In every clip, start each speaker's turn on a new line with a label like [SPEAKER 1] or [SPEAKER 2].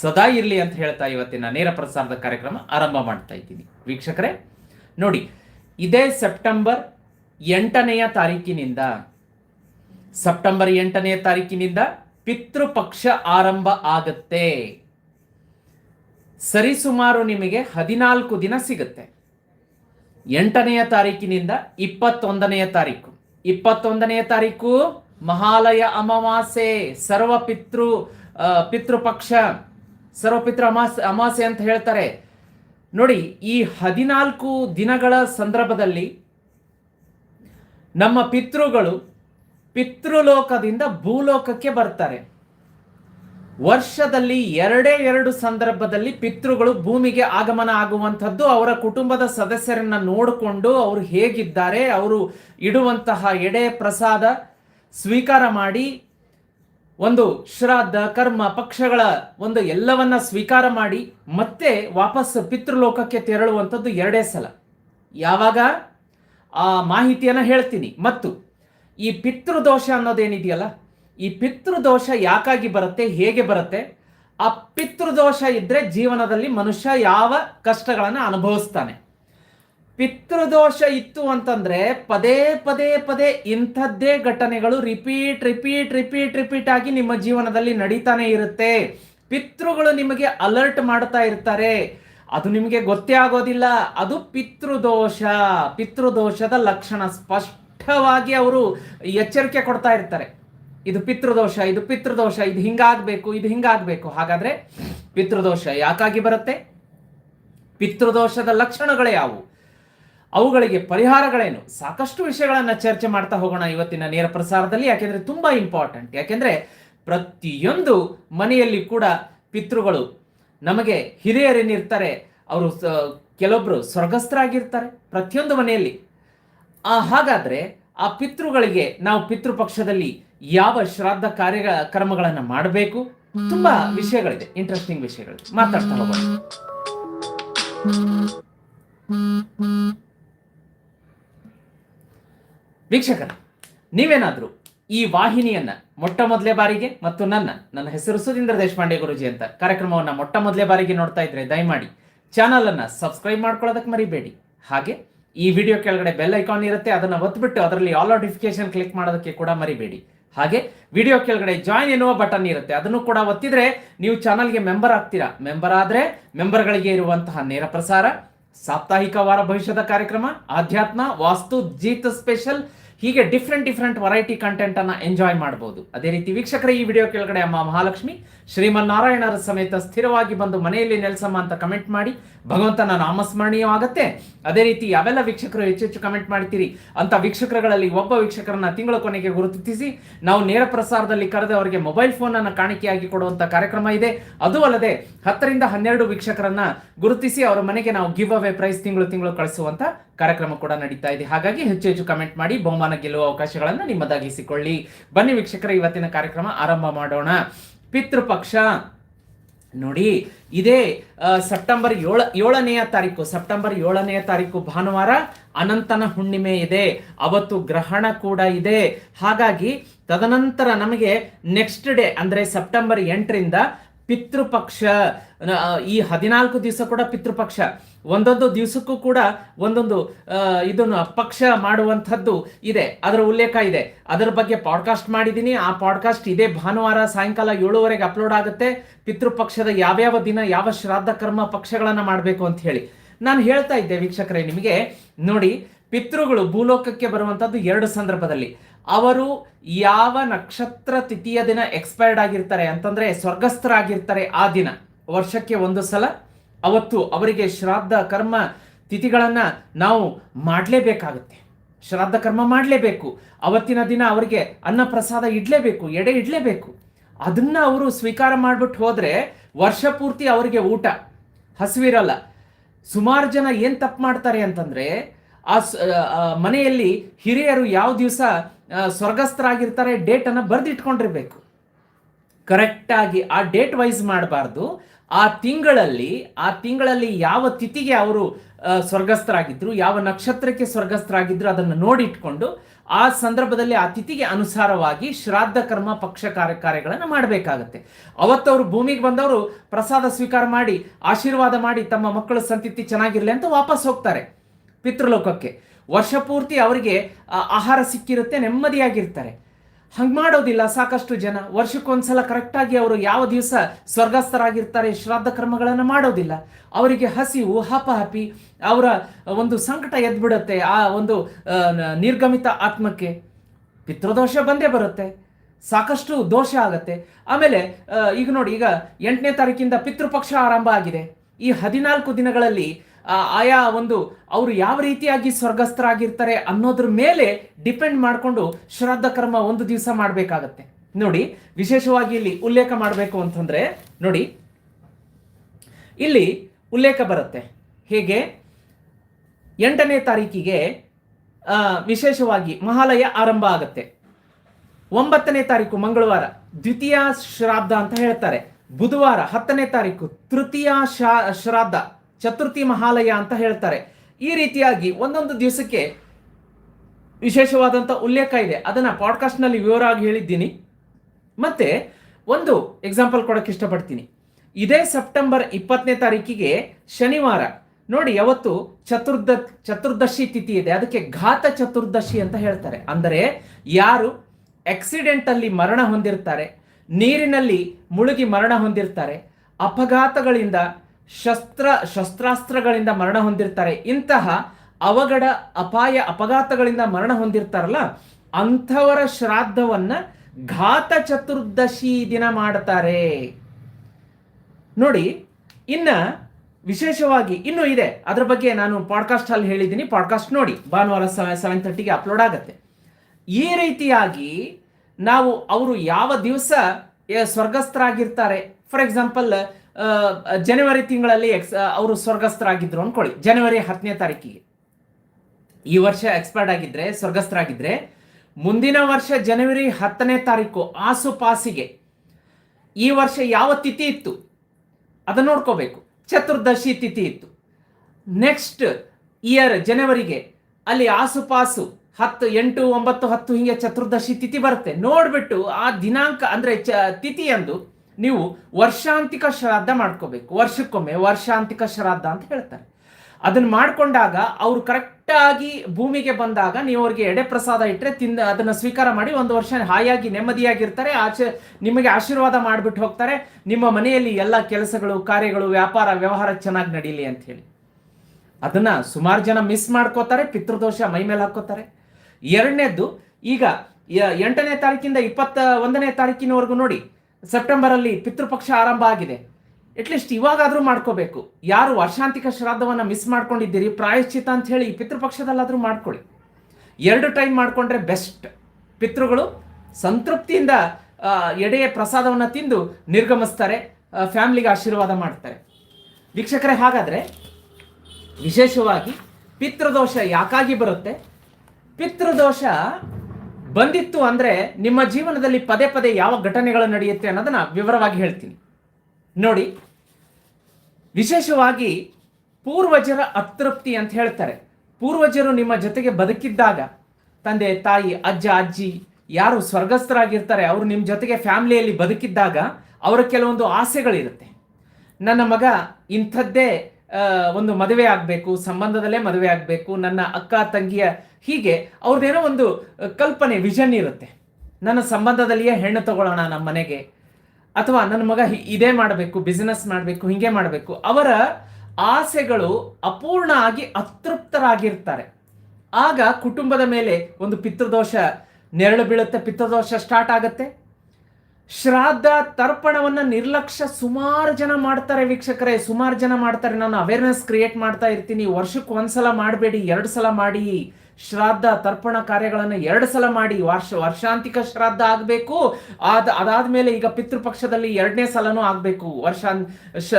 [SPEAKER 1] ಸದಾ ಇರಲಿ ಅಂತ ಹೇಳ್ತಾ ಇವತ್ತಿನ ನೇರ ಪ್ರಸಾರದ ಕಾರ್ಯಕ್ರಮ ಆರಂಭ ಮಾಡ್ತಾ ಇದ್ದೀನಿ. ವೀಕ್ಷಕರೇ, ನೋಡಿ, ಇದೇ ಸೆಪ್ಟೆಂಬರ್ ಎಂಟನೆಯ ತಾರೀಕಿನಿಂದ, ಸೆಪ್ಟೆಂಬರ್ ಎಂಟನೆಯ ತಾರೀಕಿನಿಂದ ಪಿತೃಪಕ್ಷ ಆರಂಭ ಆಗತ್ತೆ. ಸರಿಸುಮಾರು ನಿಮಗೆ ಹದಿನಾಲ್ಕು ದಿನ ಸಿಗುತ್ತೆ. ಎಂಟನೆಯ ತಾರೀಕಿನಿಂದ ಇಪ್ಪತ್ತೊಂದನೆಯ ತಾರೀಕು. ಇಪ್ಪತ್ತೊಂದನೆಯ ತಾರೀಕು ಮಹಾಲಯ ಅಮಾವಾಸ್ಯೆ, ಸರ್ವ ಪಿತೃ ಪಿತೃಪಕ್ಷ. ಸರ್ವಪಿತೃ ಅಮಾಸ್ ಅಮಾಸೆ ಅಂತ ಹೇಳ್ತಾರೆ. ನೋಡಿ, ಈ ಹದಿನಾಲ್ಕು ದಿನಗಳ ಸಂದರ್ಭದಲ್ಲಿ ನಮ್ಮ ಪಿತೃಗಳು ಪಿತೃಲೋಕದಿಂದ ಭೂಲೋಕಕ್ಕೆ ಬರ್ತಾರೆ. ವರ್ಷದಲ್ಲಿ ಎರಡೇ ಎರಡು ಸಂದರ್ಭದಲ್ಲಿ ಪಿತೃಗಳು ಭೂಮಿಗೆ ಆಗಮನ ಆಗುವಂಥದ್ದು ಅವರ ಕುಟುಂಬದ ಸದಸ್ಯರನ್ನ ನೋಡಿಕೊಂಡು ಅವರು ಹೇಗಿದ್ದಾರೆ, ಅವರು ಇಡುವಂತಹ ಎಡೆ ಪ್ರಸಾದ ಸ್ವೀಕಾರ ಮಾಡಿ ಒಂದು ಶ್ರಾದ್ದ, ಕರ್ಮ, ಪಕ್ಷಗಳ ಒಂದು ಎಲ್ಲವನ್ನ ಸ್ವೀಕಾರ ಮಾಡಿ ಮತ್ತೆ ವಾಪಸ್ ಪಿತೃಲೋಕಕ್ಕೆ ತೆರಳುವಂಥದ್ದು ಎರಡೇ ಸಲ. ಯಾವಾಗ? ಆ ಮಾಹಿತಿಯನ್ನು ಹೇಳ್ತೀನಿ. ಮತ್ತು ಈ ಪಿತೃದೋಷ ಅನ್ನೋದೇನಿದೆಯಲ್ಲ, ಈ ಪಿತೃದೋಷ ಯಾಕಾಗಿ ಬರುತ್ತೆ, ಹೇಗೆ ಬರುತ್ತೆ? ಆ ಪಿತೃದೋಷ ಇದ್ದರೆ ಜೀವನದಲ್ಲಿ ಮನುಷ್ಯ ಯಾವ ಕಷ್ಟಗಳನ್ನು ಅನುಭವಿಸ್ತಾನೆ. ಪಿತೃದೋಷ ಇತ್ತು ಅಂತಂದ್ರೆ ಪದೇ ಪದೇ ಪದೇ ಇಂಥದ್ದೇ ಘಟನೆಗಳು ರಿಪೀಟ್ ರಿಪೀಟ್ ರಿಪೀಟ್ ರಿಪೀಟ್ ಆಗಿ ನಿಮ್ಮ ಜೀವನದಲ್ಲಿ ನಡೀತಾನೆ ಇರುತ್ತೆ. ಪಿತೃಗಳು ನಿಮಗೆ ಅಲರ್ಟ್ ಮಾಡ್ತಾ ಇರ್ತಾರೆ. ಅದು ನಿಮಗೆ ಗೊತ್ತೇ ಆಗೋದಿಲ್ಲ. ಅದು ಪಿತೃದೋಷ. ಪಿತೃದೋಷದ ಲಕ್ಷಣ ಸ್ಪಷ್ಟವಾಗಿ ಅವರು ಎಚ್ಚರಿಕೆ ಕೊಡ್ತಾ ಇರ್ತಾರೆ. ಇದು ಪಿತೃದೋಷ ಇದು ಪಿತೃದೋಷ, ಇದು ಹಿಂಗಾಗ್ಬೇಕು ಇದು ಹಿಂಗಾಗ್ಬೇಕು. ಹಾಗಾದ್ರೆ ಪಿತೃದೋಷ ಯಾಕಾಗಿ ಬರುತ್ತೆ? ಪಿತೃದೋಷದ ಲಕ್ಷಣಗಳೇ ಯಾವುವು? ಅವುಗಳಿಗೆ ಪರಿಹಾರಗಳೇನು? ಸಾಕಷ್ಟು ವಿಷಯಗಳನ್ನ ಚರ್ಚೆ ಮಾಡ್ತಾ ಹೋಗೋಣ ಇವತ್ತಿನ ನೇರ ಪ್ರಸಾರದಲ್ಲಿ. ಯಾಕೆಂದ್ರೆ ತುಂಬಾ ಇಂಪಾರ್ಟೆಂಟ್ ಯಾಕೆಂದ್ರೆ ಪ್ರತಿಯೊಂದು ಮನೆಯಲ್ಲಿ ಕೂಡ ಪಿತೃಗಳು ನಮಗೆ ಹಿರಿಯರೇನಿರ್ತಾರೆ ಅವರು ಕೆಲವೊಬ್ಬರು ಕೆಲವೊಬ್ರು ಸ್ವರ್ಗಸ್ಥರಾಗಿರ್ತಾರೆ ಪ್ರತಿಯೊಂದು ಮನೆಯಲ್ಲಿ. ಆ ಹಾಗಾದ್ರೆ ಆ ಪಿತೃಗಳಿಗೆ ನಾವು ಪಿತೃಪಕ್ಷದಲ್ಲಿ ಯಾವ ಶ್ರಾದ್ದ ಕಾರ್ಯ ಕ್ರಮಗಳನ್ನು ಮಾಡಬೇಕು? ತುಂಬಾ ವಿಷಯಗಳಿದೆ ಇಂಟ್ರೆಸ್ಟಿಂಗ್ ವಿಷಯಗಳಿದೆ. ಮಾತಾಡ್ತಾ ಹೋಗೋಣ. ವೀಕ್ಷಕರ, ನೀವೇನಾದರೂ ಈ ವಾಹಿನಿಯನ್ನ ಮೊಟ್ಟ ಮೊದಲೇ ಬಾರಿಗೆ ಮತ್ತು ನನ್ನ ನನ್ನ ಹೆಸರು ಸುಧೀಂದ್ರ ದೇಶಪಾಂಡೆ ಗುರುಜಿ ಅಂತ ಕಾರ್ಯಕ್ರಮವನ್ನು ಮೊಟ್ಟ ಮೊದಲೇ ಬಾರಿಗೆ ನೋಡ್ತಾ ಇದ್ರೆ ದಯಮಾಡಿ ಚಾನಲ್ ಅನ್ನ ಸಬ್ಸ್ಕ್ರೈಬ್ ಮಾಡ್ಕೊಳ್ಳೋದಕ್ಕೆ ಮರಿಬೇಡಿ. ಹಾಗೆ ಈ ವಿಡಿಯೋ ಕೆಳಗಡೆ ಬೆಲ್ ಐಕಾನ್ ಇರುತ್ತೆ, ಅದನ್ನ ಒತ್ತಿಬಿಟ್ಟು ಅದರಲ್ಲಿ ಆಲ್ ನೋಟಿಫಿಕೇಶನ್ ಕ್ಲಿಕ್ ಮಾಡೋದಕ್ಕೆ ಕೂಡ ಮರಿಬೇಡಿ. ಹಾಗೆ ವಿಡಿಯೋ ಕೆಳಗಡೆ ಜಾಯಿನ್ ಎನ್ನುವ ಬಟನ್ ಇರುತ್ತೆ, ಅದನ್ನು ಕೂಡ ಒತ್ತಿದ್ರೆ ನೀವು ಚಾನಲ್ಗೆ ಮೆಂಬರ್ ಆಗ್ತೀರಾ? ಮೆಂಬರ್ ಆದ್ರೆ ಮೆಂಬರ್ಗಳಿಗೆ ಇರುವಂತಹ ನೇರ ಪ್ರಸಾರ, ಸಾಪ್ತಾಹಿಕ ವಾರ ಭವಿಷ್ಯದ ಕಾರ್ಯಕ್ರಮ, ಆಧ್ಯಾತ್ಮ, ವಾಸ್ತು, ಜೀತ ಸ್ಪೆಷಲ್ ಹೀಗೆ ಡಿಫ್ರೆಂಟ್ ಡಿಫ್ರೆಂಟ್ ವೆರೈಟಿ ಕಂಟೆಂಟ್ ಅನ್ನ ಎಂಜಾಯ್ ಮಾಡಬಹುದು ಅದೇ ರೀತಿ ವೀಕ್ಷಕರ, ಈ ವಿಡಿಯೋ ಕೆಳಗಡೆ ಅಮ್ಮ ಮಹಾಲಕ್ಷ್ಮಿ, ಶ್ರೀಮನ್ನಾರಾಯಣರ ಸಮೇತ ಸ್ಥಿರವಾಗಿ ಬಂದು ಮನೆಯಲ್ಲಿ ನೆಲೆಸಮ್ಮ ಅಂತ ಕಮೆಂಟ್ ಮಾಡಿ, ಭಗವಂತನ ನಾಮಸ್ಮರಣೀಯವಾಗುತ್ತೆ ಅದೇ ರೀತಿ ಯಾವೆಲ್ಲ ವೀಕ್ಷಕರು ಹೆಚ್ಚು ಹೆಚ್ಚು ಕಮೆಂಟ್ ಮಾಡ್ತೀರಿ ಅಂತ ವೀಕ್ಷಕರುಗಳಲ್ಲಿ ಒಬ್ಬ ವೀಕ್ಷಕರನ್ನ ತಿಂಗಳ ಕೊನೆಗೆ ಗುರುತಿಸಿ, ನಾವು ನೇರ ಪ್ರಸಾರದಲ್ಲಿ ಕರೆದು ಅವರಿಗೆ ಮೊಬೈಲ್ ಫೋನ್ ಅನ್ನ ಕಾಣಿಕೆಯಾಗಿ ಕೊಡುವಂತ ಕಾರ್ಯಕ್ರಮ ಇದೆ. ಅದು ಅಲ್ಲದೆ ಹತ್ತರಿಂದ ಹನ್ನೆರಡು ವೀಕ್ಷಕರನ್ನ ಗುರುತಿಸಿ ಅವರ ಮನೆಗೆ ನಾವು ಗಿವ್ ಅವೇ ಪ್ರೈಸ್ ತಿಂಗಳು ತಿಂಗಳು ಕಳಿಸುವಂತ ಕಾರ್ಯಕ್ರಮ ಕೂಡ ನಡೀತಾ ಇದೆ. ಹಾಗಾಗಿ ಹೆಚ್ಚು ಹೆಚ್ಚು ಕಮೆಂಟ್ ಮಾಡಿ ಬಹುಮಾನ ಗೆಲ್ಲುವ ಅವಕಾಶಗಳನ್ನು ನಿಮ್ಮದಾಗಿಸಿಕೊಳ್ಳಿ. ಬನ್ನಿ ವೀಕ್ಷಕರ, ಇವತ್ತಿನ ಕಾರ್ಯಕ್ರಮ ಆರಂಭ ಮಾಡೋಣ. ಪಿತೃಪಕ್ಷ, ನೋಡಿ, ಇದೇ ಸೆಪ್ಟೆಂಬರ್ ಏಳ, ಏಳನೆಯ ತಾರೀಕು, ಸೆಪ್ಟೆಂಬರ್ ಏಳನೆಯ ತಾರೀಕು ಭಾನುವಾರ ಅನಂತನ ಹುಣ್ಣಿಮೆ ಇದೆ. ಅವತ್ತು ಗ್ರಹಣ ಕೂಡ ಇದೆ. ಹಾಗಾಗಿ ತದನಂತರ ನಮಗೆ ನೆಕ್ಸ್ಟ್ ಡೇ ಅಂದ್ರೆ ಸೆಪ್ಟೆಂಬರ್ ಎಂಟರಿಂದ ಪಿತೃಪಕ್ಷ ಈ ಹದಿನಾಲ್ಕು ದಿವಸ ಕೂಡ ಪಿತೃಪಕ್ಷ. ಒಂದೊಂದು ದಿವಸಕ್ಕೂ ಕೂಡ ಒಂದೊಂದು ಇದನ್ನು ಪಕ್ಷ ಮಾಡುವಂಥದ್ದು ಇದೆ. ಅದರ ಉಲ್ಲೇಖ ಇದೆ. ಅದರ ಬಗ್ಗೆ ಪಾಡ್ಕಾಸ್ಟ್ ಮಾಡಿದ್ದೀನಿ. ಆ ಪಾಡ್ಕಾಸ್ಟ್ ಇದೇ ಭಾನುವಾರ ಸಾಯಂಕಾಲ ಏಳುವರೆಗೆ ಅಪ್ಲೋಡ್ ಆಗುತ್ತೆ. ಪಿತೃಪಕ್ಷದ ಯಾವ್ಯಾವ ದಿನ, ಯಾವ ಶ್ರಾದ್ದ ಕರ್ಮ ಪಕ್ಷಗಳನ್ನು ಮಾಡಬೇಕು ಅಂತ ಹೇಳಿ. ನಾನು ಹೇಳ್ತಾ ಇದ್ದೆ ವೀಕ್ಷಕರೇ ನಿಮಗೆ, ನೋಡಿ, ಪಿತೃಗಳು ಭೂಲೋಕಕ್ಕೆ ಬರುವಂಥದ್ದು ಎರಡು ಸಂದರ್ಭದಲ್ಲಿ. ಅವರು ಯಾವ ನಕ್ಷತ್ರ ತಿಥಿಯ ದಿನ ಎಕ್ಸ್ಪೈರ್ಡ್ ಆಗಿರ್ತಾರೆ ಅಂತಂದರೆ ಸ್ವರ್ಗಸ್ಥರಾಗಿರ್ತಾರೆ ಆ ದಿನ. ವರ್ಷಕ್ಕೆ ಒಂದು ಸಲ ಅವತ್ತು ಅವರಿಗೆ ಶ್ರಾದ್ದ ಕರ್ಮ ತಿಥಿಗಳನ್ನು ನಾವು ಮಾಡಲೇಬೇಕಾಗುತ್ತೆ. ಶ್ರಾದ್ದ ಕರ್ಮ ಮಾಡಲೇಬೇಕು. ಅವತ್ತಿನ ದಿನ ಅವರಿಗೆ ಅನ್ನ ಪ್ರಸಾದ ಇಡಲೇಬೇಕು, ಎಡೆ ಇಡಲೇಬೇಕು. ಅದನ್ನ ಅವರು ಸ್ವೀಕಾರ ಮಾಡಿಬಿಟ್ಟು ಹೋದರೆ ವರ್ಷ ಪೂರ್ತಿ ಅವರಿಗೆ ಊಟ. ಹಸಿವಿರಲ್ಲ. ಸುಮಾರು ಜನ ಏನು ತಪ್ಪು ಮಾಡ್ತಾರೆ ಅಂತಂದ್ರೆ, ಆ ಮನೆಯಲ್ಲಿ ಹಿರಿಯರು ಯಾವ ದಿವಸ ಸ್ವರ್ಗಸ್ಥರಾಗಿರ್ತಾರೆ ಡೇಟನ್ನು ಬರೆದಿಟ್ಕೊಂಡಿರ್ಬೇಕು. ಕರೆಕ್ಟಾಗಿ ಆ ಡೇಟ್ ವೈಸ್ ಮಾಡಬಾರ್ದು. ಆ ತಿಂಗಳಲ್ಲಿ ಆ ತಿಂಗಳಲ್ಲಿ ಯಾವ ತಿಥಿಗೆ ಅವರು ಸ್ವರ್ಗಸ್ಥರಾಗಿದ್ರು, ಯಾವ ನಕ್ಷತ್ರಕ್ಕೆ ಸ್ವರ್ಗಸ್ಥರಾಗಿದ್ರು ಅದನ್ನು ನೋಡಿಟ್ಕೊಂಡು ಆ ಸಂದರ್ಭದಲ್ಲಿ ಆ ತಿಥಿಗೆ ಅನುಸಾರವಾಗಿ ಶ್ರಾದ್ದ ಕರ್ಮ ಪಕ್ಷ ಕಾರ್ಯ ಕಾರ್ಯಗಳನ್ನು ಮಾಡಬೇಕಾಗತ್ತೆ ಅವತ್ತವರು ಭೂಮಿಗೆ ಬಂದವರು ಪ್ರಸಾದ ಸ್ವೀಕಾರ ಮಾಡಿ, ಆಶೀರ್ವಾದ ಮಾಡಿ ತಮ್ಮ ಮಕ್ಕಳ ಸಂತತಿ ಚೆನ್ನಾಗಿರಲಿ ಅಂತ ವಾಪಸ್ ಹೋಗ್ತಾರೆ ಪಿತೃಲೋಕಕ್ಕೆ. ವರ್ಷ ಪೂರ್ತಿ ಅವರಿಗೆ ಆಹಾರ ಸಿಕ್ಕಿರುತ್ತೆ, ನೆಮ್ಮದಿಯಾಗಿರ್ತಾರೆ. ಹಂಗೆ ಮಾಡೋದಿಲ್ಲ ಸಾಕಷ್ಟು ಜನ. ವರ್ಷಕ್ಕೊಂದ್ಸಲ ಕರೆಕ್ಟಾಗಿ ಅವರು ಯಾವ ದಿವಸ ಸ್ವರ್ಗಸ್ಥರಾಗಿರ್ತಾರೆ, ಶ್ರಾದ್ದ ಕರ್ಮಗಳನ್ನು ಮಾಡೋದಿಲ್ಲ. ಅವರಿಗೆ ಹಸಿವು ಹಪಹಪಿ ಅವರ ಒಂದು ಸಂಕಟ ಎದ್ಬಿಡುತ್ತೆ ಆ ಒಂದು ನಿರ್ಗಮಿತ ಆತ್ಮಕ್ಕೆ. ಪಿತೃದೋಷ ಬಂದೇ ಬರುತ್ತೆ. ಸಾಕಷ್ಟು ದೋಷ ಆಗತ್ತೆ. ಆಮೇಲೆ ಈಗ ನೋಡಿ, ಈಗ ಎಂಟನೇ ತಾರೀಕಿಂದ ಪಿತೃಪಕ್ಷ ಆರಂಭ ಆಗಿದೆ. ಈ ಹದಿನಾಲ್ಕು ದಿನಗಳಲ್ಲಿ ಆಯಾ ಒಂದು ಅವರು ಯಾವ ರೀತಿಯಾಗಿ ಸ್ವರ್ಗಸ್ಥರಾಗಿರ್ತಾರೆ ಅನ್ನೋದ್ರ ಮೇಲೆ ಡಿಪೆಂಡ್ ಮಾಡಿಕೊಂಡು ಶ್ರಾದ್ದ ಕರ್ಮ ಒಂದು ದಿವಸ ಮಾಡಬೇಕಾಗತ್ತೆ. ನೋಡಿ, ವಿಶೇಷವಾಗಿ ಇಲ್ಲಿ ಉಲ್ಲೇಖ ಮಾಡಬೇಕು ಅಂತಂದ್ರೆ, ನೋಡಿ, ಇಲ್ಲಿ ಉಲ್ಲೇಖ ಬರುತ್ತೆ. ಹೇಗೆ? ಎಂಟನೇ ತಾರೀಕಿಗೆ ವಿಶೇಷವಾಗಿ ಮಹಾಲಯ ಆರಂಭ ಆಗುತ್ತೆ. ಒಂಬತ್ತನೇ ತಾರೀಕು ಮಂಗಳವಾರ, ದ್ವಿತೀಯ ಶ್ರಾದ್ದ ಅಂತ ಹೇಳ್ತಾರೆ. ಬುಧವಾರ ಹತ್ತನೇ ತಾರೀಕು ತೃತೀಯ ಶಾ- ಶ್ರಾದ್ದ. ಚತುರ್ಥಿ ಮಹಾಲಯ ಅಂತ ಹೇಳ್ತಾರೆ. ಈ ರೀತಿಯಾಗಿ ಒಂದೊಂದು ದಿವಸಕ್ಕೆ ವಿಶೇಷವಾದಂಥ ಉಲ್ಲೇಖ ಇದೆ. ಅದನ್ನು ಪಾಡ್ಕಾಸ್ಟ್ನಲ್ಲಿ ವಿವರವಾಗಿ ಹೇಳಿದ್ದೀನಿ. ಮತ್ತೆ ಒಂದು ಎಕ್ಸಾಂಪಲ್ ಕೊಡೋಕ್ಕೆ ಇಷ್ಟಪಡ್ತೀನಿ. ಇದೇ ಸೆಪ್ಟೆಂಬರ್ ಇಪ್ಪತ್ತನೇ ತಾರೀಕಿಗೆ ಶನಿವಾರ. ನೋಡಿ, ಯಾವತ್ತು ಚತುರ್ದ, ಚತುರ್ದಶಿ ತಿಥಿ ಇದೆ. ಅದಕ್ಕೆ ಘಾತ ಚತುರ್ದಶಿ ಅಂತ ಹೇಳ್ತಾರೆ. ಅಂದರೆ ಯಾರು ಆಕ್ಸಿಡೆಂಟ್ ಅಲ್ಲಿ ಮರಣ ಹೊಂದಿರ್ತಾರೆ, ನೀರಿನಲ್ಲಿ ಮುಳುಗಿ ಮರಣ ಹೊಂದಿರ್ತಾರೆ, ಅಪಘಾತಗಳಿಂದ ಶಸ್ತ್ರ, ಶಸ್ತ್ರಾಸ್ತ್ರಗಳಿಂದ ಮರಣ ಹೊಂದಿರ್ತಾರೆ. ಇಂತಹ ಅವಘಡ, ಅಪಾಯ, ಅಪಘಾತಗಳಿಂದ ಮರಣ ಹೊಂದಿರ್ತಾರಲ್ಲ, ಅಂಥವರ ಶ್ರಾದ್ದವನ್ನ ಘಾತ ಚತುರ್ದಶಿ ದಿನ ಮಾಡ್ತಾರೆ. ನೋಡಿ, ಇನ್ನ ವಿಶೇಷವಾಗಿ ಇನ್ನೂ ಇದೆ. ಅದ್ರ ಬಗ್ಗೆ ನಾನು ಪಾಡ್ಕಾಸ್ಟ್ ಅಲ್ಲಿ ಹೇಳಿದ್ದೀನಿ. ಪಾಡ್ಕಾಸ್ಟ್ ನೋಡಿ, ಭಾನುವಾರ ಸೆವೆನ್ ತರ್ಟಿಗೆ ಅಪ್ಲೋಡ್ ಆಗುತ್ತೆ. ಈ ರೀತಿಯಾಗಿ ನಾವು, ಅವರು ಯಾವ ದಿವಸ ಸ್ವರ್ಗಸ್ಥರಾಗಿರ್ತಾರೆ. ಫಾರ್ ಎಕ್ಸಾಂಪಲ್ ಜನವರಿ ತಿಂಗಳಲ್ಲಿ ಎಕ್ಸ್ ಅವರು ಸ್ವರ್ಗಸ್ಥರಾಗಿದ್ರು ಅನ್ಕೊಳ್ಳಿ. ಜನವರಿ ಹತ್ತನೇ ತಾರೀಕಿಗೆ. ಈ ವರ್ಷ ಎಕ್ಸ್ಪೈರ್ಡ್ ಆಗಿದ್ರೆ, ಸ್ವರ್ಗಸ್ಥರಾಗಿದ್ರೆ, ಮುಂದಿನ ವರ್ಷ ಜನವರಿ ಹತ್ತನೇ ತಾರೀಕು ಆಸುಪಾಸಿಗೆ ಈ ವರ್ಷ ಯಾವ ತಿಥಿ ಇತ್ತು? ಅದನ್ನ ನೋಡ್ಕೋಬೇಕು. ಚತುರ್ದಶಿ ತಿಥಿ ಇತ್ತು. ನೆಕ್ಸ್ಟ್ ಇಯರ್ ಜನವರಿಗೆ ಅಲ್ಲಿ ಆಸುಪಾಸು ಹತ್ತು, ಎಂಟು, ಒಂಬತ್ತು, ಹತ್ತು ಹಿಂಗೆ ಚತುರ್ದಶಿ ತಿಥಿ ಬರುತ್ತೆ. ನೋಡ್ಬಿಟ್ಟು ಆ ದಿನಾಂಕ ಅಂದ್ರೆ ಚ, ತಿಥಿಯಂದು ನೀವು ವರ್ಷಾಂತಿಕ ಶ್ರಾದ್ದ ಮಾಡ್ಕೋಬೇಕು. ವರ್ಷಕ್ಕೊಮ್ಮೆ ವರ್ಷಾಂತಿಕ ಶ್ರಾದ್ದ ಅಂತ ಹೇಳ್ತಾರೆ. ಅದನ್ನ ಮಾಡ್ಕೊಂಡಾಗ ಅವ್ರು ಕರೆಕ್ಟಾಗಿ ಭೂಮಿಗೆ ಬಂದಾಗ ನೀವು ಅವ್ರಿಗೆ ಎಡೆ ಪ್ರಸಾದ ಇಟ್ಟರೆ ತಿಂದ, ಅದನ್ನ ಸ್ವೀಕಾರ ಮಾಡಿ ಒಂದು ವರ್ಷ ಹಾಯಾಗಿ ನೆಮ್ಮದಿಯಾಗಿರ್ತಾರೆ. ಆಚೆ ನಿಮಗೆ ಆಶೀರ್ವಾದ ಮಾಡಿಬಿಟ್ಟು ಹೋಗ್ತಾರೆ. ನಿಮ್ಮ ಮನೆಯಲ್ಲಿ ಎಲ್ಲ ಕೆಲಸಗಳು, ಕಾರ್ಯಗಳು, ವ್ಯಾಪಾರ, ವ್ಯವಹಾರ ಚೆನ್ನಾಗಿ ನಡೀಲಿ ಅಂತ ಹೇಳಿ. ಅದನ್ನ ಸುಮಾರು ಜನ ಮಿಸ್ ಮಾಡ್ಕೋತಾರೆ, ಪಿತೃದೋಷ ಮೈ ಮೇಲೆ ಹಾಕೋತಾರೆ. ಎರಡನೇದ್ದು ಈಗ ಎಂಟನೇ ತಾರೀಕಿಂದ ಇಪ್ಪತ್ತ ಒಂದನೇ ತಾರೀಕಿನವರೆಗೂ ನೋಡಿ ಸೆಪ್ಟೆಂಬರ್ ಅಲ್ಲಿ ಪಿತೃಪಕ್ಷ ಆರಂಭ ಆಗಿದೆ. ಅಟ್ಲೀಸ್ಟ್ ಇವಾಗಾದರೂ ಮಾಡ್ಕೋಬೇಕು. ಯಾರು ವರ್ಷಾಂತಿಕ ಶ್ರಾದ್ದವನ್ನ ಮಿಸ್ ಮಾಡ್ಕೊಂಡಿದ್ದೀರಿ, ಪ್ರಾಯಶ್ಚಿತ ಅಂತ ಹೇಳಿ ಪಿತೃಪಕ್ಷದಲ್ಲಾದರೂ ಮಾಡ್ಕೊಳ್ಳಿ. ಎರಡು ಟೈಮ್ ಮಾಡ್ಕೊಂಡ್ರೆ ಬೆಸ್ಟ್ ಪಿತೃಗಳು ಸಂತೃಪ್ತಿಯಿಂದ ಎಡೆಯ ಪ್ರಸಾದವನ್ನು ತಿಂದು ನಿರ್ಗಮಿಸ್ತಾರೆ ಫ್ಯಾಮಿಲಿಗೆ ಆಶೀರ್ವಾದ ಮಾಡ್ತಾರೆ. ವೀಕ್ಷಕರೇ, ಹಾಗಾದ್ರೆ ವಿಶೇಷವಾಗಿ ಪಿತೃದೋಷ ಯಾಕಾಗಿ ಬರುತ್ತೆ? ಪಿತೃದೋಷ ಬಂದಿತ್ತು ಅಂದರೆ ನಿಮ್ಮ ಜೀವನದಲ್ಲಿ ಪದೇ ಪದೇ ಯಾವ ಘಟನೆಗಳು ನಡೆಯುತ್ತೆ ಅನ್ನೋದನ್ನು ವಿವರವಾಗಿ ಹೇಳ್ತೀನಿ. ನೋಡಿ, ವಿಶೇಷವಾಗಿ ಪೂರ್ವಜರ ಅತೃಪ್ತಿ ಅಂತ ಹೇಳ್ತಾರೆ. ಪೂರ್ವಜರು ನಿಮ್ಮ ಜೊತೆಗೆ ಬದುಕಿದ್ದಾಗ ತಂದೆ, ತಾಯಿ, ಅಜ್ಜ, ಅಜ್ಜಿ ಯಾರು ಸ್ವರ್ಗಸ್ಥರಾಗಿರ್ತಾರೆ, ಅವರು ನಿಮ್ಮ ಜೊತೆಗೆ ಫ್ಯಾಮಿಲಿಯಲ್ಲಿ ಬದುಕಿದ್ದಾಗ ಅವರ ಕೆಲವೊಂದು ಆಸೆಗಳಿರುತ್ತೆ. ನನ್ನ ಮಗ ಇಂಥದ್ದೇ ಒಂದು ಮದುವೆ ಆಗಬೇಕು, ಸಂಬಂಧದಲ್ಲೇ ಮದುವೆ ಆಗಬೇಕು, ನನ್ನ ಅಕ್ಕ ತಂಗಿಯ ಹೀಗೆ ಅವ್ರದ್ದೇನೋ ಒಂದು ಕಲ್ಪನೆ ವಿಷನ್ ಇರುತ್ತೆ. ನನ್ನ ಸಂಬಂಧದಲ್ಲಿಯೇ ಹೆಣ್ಣು ತಗೊಳ್ಳೋಣ ನಮ್ಮ ಮನೆಗೆ, ಅಥವಾ ನನ್ನ ಮಗ ಇದೇ ಮಾಡಬೇಕು ಬಿಸ್ನೆಸ್ ಮಾಡಬೇಕು, ಹೀಗೆ ಮಾಡಬೇಕು. ಅವರ ಆಸೆಗಳು ಅಪೂರ್ಣ ಆಗಿ ಅತೃಪ್ತರಾಗಿರ್ತಾರೆ. ಆಗ ಕುಟುಂಬದ ಮೇಲೆ ಒಂದು ಪಿತೃದೋಷ ನೆರಳು ಬೀಳುತ್ತೆ, ಪಿತೃದೋಷ ಸ್ಟಾರ್ಟ್ ಆಗುತ್ತೆ. ಶ್ರಾದ್ದ ತರ್ಪಣವನ್ನ ನಿರ್ಲಕ್ಷ್ಯ ಸುಮಾರು ಜನ ಮಾಡ್ತಾರೆ ವೀಕ್ಷಕರೇ, ಸುಮಾರು ಜನ ಮಾಡ್ತಾರೆ. ನಾನು ಅವೇರ್ನೆಸ್ ಕ್ರಿಯೇಟ್ ಮಾಡ್ತಾ ಇರ್ತೀನಿ. ವರ್ಷಕ್ಕೆ ಒಂದ್ಸಲ ಮಾಡಬೇಡಿ, ಎರಡು ಸಲ ಮಾಡಿ. ಶ್ರಾದ್ದ ತರ್ಪಣ ಕಾರ್ಯಗಳನ್ನು ಎರಡು ಸಲ ಮಾಡಿ. ವರ್ಷ, ವರ್ಷಾಂತಿಕ ಶ್ರಾದ್ದ ಆಗಬೇಕು. ಅದ ಅದಾದ್ಮೇಲೆ ಈಗ ಪಿತೃಪಕ್ಷದಲ್ಲಿ ಎರಡನೇ ಸಲನೂ ಆಗಬೇಕು. ವರ್ಷ ಶ-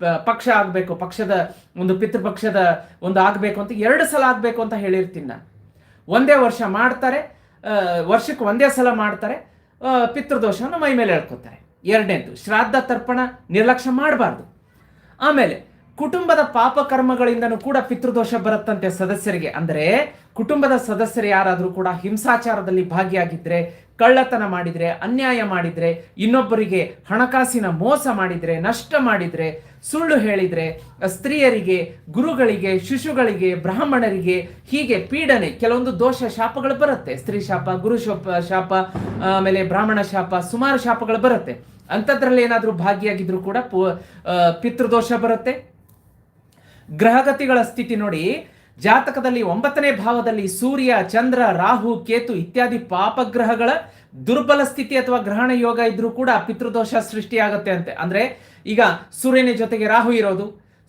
[SPEAKER 1] ಪ- ಪಕ್ಷ ಆಗಬೇಕು. ಪಕ್ಷದ, ಒಂದು ಪಿತೃಪಕ್ಷದ ಒಂದು ಆಗಬೇಕು ಅಂತ ಎರಡು ಸಲ ಆಗಬೇಕು ಅಂತ ಹೇಳಿರ್ತೀನಿ ನಾನು. ಒಂದೇ ವರ್ಷ ಮಾಡ್ತಾರೆ. ವರ್ಷಕ್ಕೆ ಒಂದೇ ಸಲ ಮಾಡ್ತಾರೆ. ಪಿತೃದೋಷವನ್ನು ಮೈ ಮೇಲೆ ಹೇಳ್ಕೊತಾರೆ. ಎರಡನೇದು, ಶ್ರಾದ್ದ ತರ್ಪಣ ನಿರ್ಲಕ್ಷ್ಯ ಮಾಡಬಾರ್ದು. ಆಮೇಲೆ, ಕುಟುಂಬದ ಪಾಪ ಕರ್ಮಗಳಿಂದನೂ ಕೂಡ ಪಿತೃದೋಷ ಬರುತ್ತಂತೆ ಸದಸ್ಯರಿಗೆ. ಅಂದರೆ, ಕುಟುಂಬದ ಸದಸ್ಯರು ಯಾರಾದರೂ ಕೂಡ ಹಿಂಸಾಚಾರದಲ್ಲಿ ಭಾಗಿಯಾಗಿದ್ರೆ ಕಳ್ಳತನ ಮಾಡಿದರೆ, ಅನ್ಯಾಯ ಮಾಡಿದರೆ, ಇನ್ನೊಬ್ಬರಿಗೆ ಹಣಕಾಸಿನ ಮೋಸ ಮಾಡಿದರೆ, ನಷ್ಟ ಮಾಡಿದರೆ, ಸುಳ್ಳು ಹೇಳಿದರೆ, ಸ್ತ್ರೀಯರಿಗೆ, ಗುರುಗಳಿಗೆ, ಶಿಶುಗಳಿಗೆ, ಬ್ರಾಹ್ಮಣರಿಗೆ ಹೀಗೆ ಪೀಡನೆ, ಕೆಲವೊಂದು ದೋಷ ಶಾಪಗಳು ಬರುತ್ತೆ. ಸ್ತ್ರೀ ಶಾಪ, ಗುರು ಶಾಪ ಶಾಪ, ಆಮೇಲೆ ಬ್ರಾಹ್ಮಣ ಶಾಪ, ಸುಮಾರು ಶಾಪಗಳು ಬರುತ್ತೆ. ಅಂಥದ್ರಲ್ಲಿ ಏನಾದರೂ ಭಾಗಿಯಾಗಿದ್ರು ಕೂಡ ಪಿತೃದೋಷ ಬರುತ್ತೆ. ಗ್ರಹಗತಿಗಳ ಸ್ಥಿತಿ ನೋಡಿ ಜಾತಕದಲ್ಲಿ ಒಂಬತ್ತನೇ ಭಾವದಲ್ಲಿ ಸೂರ್ಯ, ಚಂದ್ರ, ರಾಹು, ಕೇತು ಇತ್ಯಾದಿ ಪಾಪಗ್ರಹಗಳ ದುರ್ಬಲ ಸ್ಥಿತಿ ಅಥವಾ ಗ್ರಹಣ ಯೋಗ ಇದ್ರೂ ಕೂಡ ಪಿತೃದೋಷ ಸೃಷ್ಟಿಯಾಗುತ್ತೆ ಅಂತೆ. ಅಂದ್ರೆ ಈಗ ಸೂರ್ಯನ ಜೊತೆಗೆ ರಾಹು ಇರೋದು,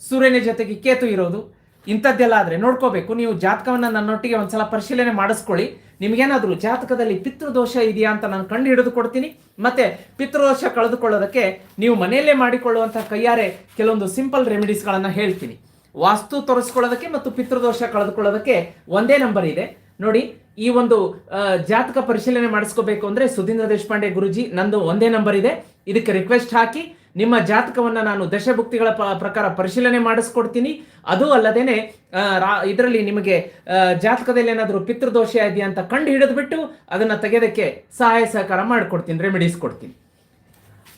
[SPEAKER 1] ಸೂರ್ಯನ ಜೊತೆಗೆ ಕೇತು ಇರೋದು, ಇಂಥದ್ದೆಲ್ಲ ಆದರೆ ನೋಡ್ಕೋಬೇಕು. ನೀವು ಜಾತಕವನ್ನ ನನ್ನೊಟ್ಟಿಗೆ ಒಂದ್ಸಲ ಪರಿಶೀಲನೆ ಮಾಡಿಸ್ಕೊಳ್ಳಿ. ನಿಮ್ಗೇನಾದ್ರೂ ಜಾತಕದಲ್ಲಿ ಪಿತೃದೋಷ ಇದೆಯಾ ಅಂತ ನಾನು ಕಂಡು ಹಿಡಿದು ಕೊಡ್ತೀನಿ. ಮತ್ತೆ ಪಿತೃದೋಷ ಕಳೆದುಕೊಳ್ಳೋದಕ್ಕೆ ನೀವು ಮನೆಯಲ್ಲೇ ಮಾಡಿಕೊಳ್ಳುವಂತಹ ಕೈಯಾರೆ ಕೆಲವೊಂದು ಸಿಂಪಲ್ ರೆಮಿಡೀಸ್ಗಳನ್ನ ಹೇಳ್ತೀನಿ. ವಾಸ್ತು ತೋರಿಸ್ಕೊಳ್ಳೋದಕ್ಕೆ ಮತ್ತು ಪಿತೃದೋಷ ಕಳೆದುಕೊಳ್ಳೋದಕ್ಕೆ ಒಂದೇ ನಂಬರ್ ಇದೆ. ನೋಡಿ, ಈ ಒಂದು ಜಾತಕ ಪರಿಶೀಲನೆ ಮಾಡಿಸ್ಕೋಬೇಕು ಅಂದ್ರೆ ಸುಧೀಂದ್ರ ದೇಶಪಾಂಡೆ ಗುರುಜಿ ನಂದು ಒಂದೇ ನಂಬರ್ ಇದೆ. ಇದಕ್ಕೆ ರಿಕ್ವೆಸ್ಟ್ ಹಾಕಿ, ನಿಮ್ಮ ಜಾತಕವನ್ನ ನಾನು ದಶಭುಕ್ತಿಗಳ ಪ್ರಕಾರ ಪರಿಶೀಲನೆ ಮಾಡಿಸ್ಕೊಡ್ತೀನಿ. ಅದು ಅಲ್ಲದೇನೆ ಇದರಲ್ಲಿ ನಿಮಗೆ ಜಾತಕದಲ್ಲಿ ಏನಾದರೂ ಪಿತೃದೋಷ ಇದೆಯಾ ಅಂತ ಕಂಡು ಹಿಡಿದ್ಬಿಟ್ಟು ಅದನ್ನ ತೆಗೆಯೋದಕ್ಕೆ ಸಹಾಯ ಸಹಕಾರ ಮಾಡಿಕೊಡ್ತೀನಿ ರೆಮಿಡೀಸ್ ಕೊಡ್ತೀನಿ.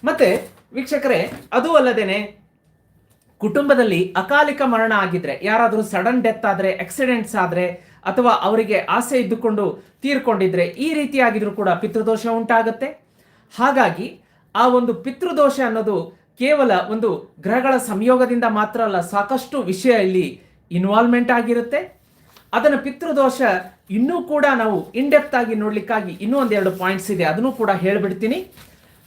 [SPEAKER 1] ಮತ್ತೆ, ವೀಕ್ಷಕರೇ, ಅದು ಅಲ್ಲದೇನೆ ಕುಟುಂಬದಲ್ಲಿ ಅಕಾಲಿಕ ಮರಣ ಆಗಿದ್ರೆ, ಯಾರಾದರೂ ಸಡನ್ ಡೆತ್ ಆದರೆ ಆಕ್ಸಿಡೆಂಟ್ಸ್ ಆದರೆ, ಅಥವಾ ಅವರಿಗೆ ಆಸೆ ಇದ್ದುಕೊಂಡು ತೀರ್ಕೊಂಡಿದ್ರೆ ಈ ರೀತಿಯಾಗಿದ್ರೂ ಕೂಡ ಪಿತೃದೋಷ ಉಂಟಾಗುತ್ತೆ. ಹಾಗಾಗಿ ಆ ಒಂದು ಪಿತೃದೋಷ ಅನ್ನೋದು ಕೇವಲ ಒಂದು ಗ್ರಹಗಳ ಸಂಯೋಗದಿಂದ ಮಾತ್ರ ಅಲ್ಲ, ಸಾಕಷ್ಟು ವಿಷಯ ಇಲ್ಲಿ ಇನ್ವಾಲ್ವ್ಮೆಂಟ್ ಆಗಿರುತ್ತೆ. ಅದನ್ನು ಪಿತೃದೋಷ ಇನ್ನೂ ಕೂಡ ನಾವು ಇನ್ಡೆಪ್ತ್ ಆಗಿ ನೋಡ್ಲಿಕ್ಕಾಗಿ ಇನ್ನೂ ಒಂದೆರಡು ಪಾಯಿಂಟ್ಸ್ ಇದೆ, ಅದನ್ನು ಕೂಡ ಹೇಳ್ಬಿಡ್ತೀನಿ.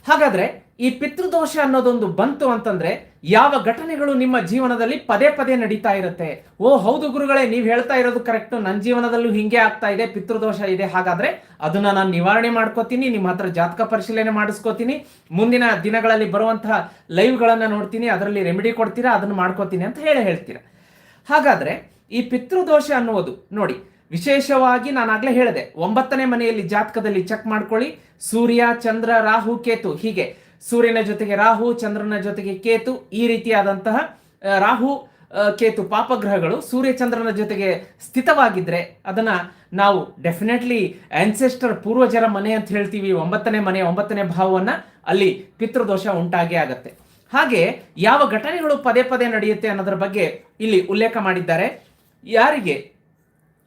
[SPEAKER 1] ಹಾಗಾದ್ರೆ ಈ ಪಿತೃದೋಷ ಅನ್ನೋದೊಂದು ಬಂತು ಅಂತಂದ್ರೆ ಯಾವ ಘಟನೆಗಳು ನಿಮ್ಮ ಜೀವನದಲ್ಲಿ ಪದೇ ಪದೇ ನಡೀತಾ ಇರುತ್ತೆ? ಓ, ಹೌದು ಗುರುಗಳೇ, ನೀವು ಹೇಳ್ತಾ ಇರೋದು ಕರೆಕ್ಟ್ ನನ್ನ ಜೀವನದಲ್ಲೂ ಹಿಂಗೆ ಆಗ್ತಾ ಇದೆ, ಪಿತೃದೋಷ ಇದೆ. ಹಾಗಾದ್ರೆ ಅದನ್ನ ನಾನು ನಿವಾರಣೆ ಮಾಡ್ಕೋತೀನಿ, ನಿಮ್ಮ ಹತ್ರ ಜಾತಕ ಪರಿಶೀಲನೆ ಮಾಡಿಸ್ಕೋತೀನಿ. ಮುಂದಿನ ದಿನಗಳಲ್ಲಿ ಬರುವಂತಹ ಲೈವ್ಗಳನ್ನ ನೋಡ್ತೀನಿ, ಅದರಲ್ಲಿ ರೆಮಿಡಿ ಕೊಡ್ತೀರಾ, ಅದನ್ನ ಮಾಡ್ಕೋತೀನಿ ಅಂತ ಹೇಳಿ ಹೇಳ್ತೀರಾ. ಹಾಗಾದ್ರೆ ಈ ಪಿತೃದೋಷ ಅನ್ನುವುದು ನೋಡಿ, ವಿಶೇಷವಾಗಿ ನಾನು ಆಗ್ಲೇ ಹೇಳಿದೆ, ಒಂಬತ್ತನೇ ಮನೆಯಲ್ಲಿ ಜಾತಕದಲ್ಲಿ ಚೆಕ್ ಮಾಡ್ಕೊಳ್ಳಿ. ಸೂರ್ಯ, ಚಂದ್ರ, ರಾಹು, ಕೇತು, ಹೀಗೆ. ಸೂರ್ಯನ ಜೊತೆಗೆ ರಾಹು, ಚಂದ್ರನ ಜೊತೆಗೆ ಕೇತು ಈ ರೀತಿಯಾದಂತಹ ರಾಹು ಕೇತು ಪಾಪಗ್ರಹಗಳು ಸೂರ್ಯ ಚಂದ್ರನ ಜೊತೆಗೆ ಸ್ಥಿತವಾಗಿದ್ರೆ ಅದನ್ನ ನಾವು ಡೆಫಿನೆಟ್ಲಿ ಆನ್ಸೆಸ್ಟರ್ ಪೂರ್ವಜರ ಮನೆ ಅಂತ ಹೇಳ್ತೀವಿ. ಒಂಬತ್ತನೇ ಮನೆ, ಒಂಬತ್ತನೇ ಭಾವವನ್ನ ಅಲ್ಲಿ ಪಿತೃದೋಷ ಉಂಟಾಗೇ ಆಗತ್ತೆ. ಹಾಗೆ ಯಾವ ಘಟನೆಗಳು ಪದೇ ಪದೇ ನಡೆಯುತ್ತೆ ಅನ್ನೋದ್ರ ಬಗ್ಗೆ ಇಲ್ಲಿ ಉಲ್ಲೇಖ ಮಾಡಿದ್ದಾರೆ. ಯಾರಿಗೆ?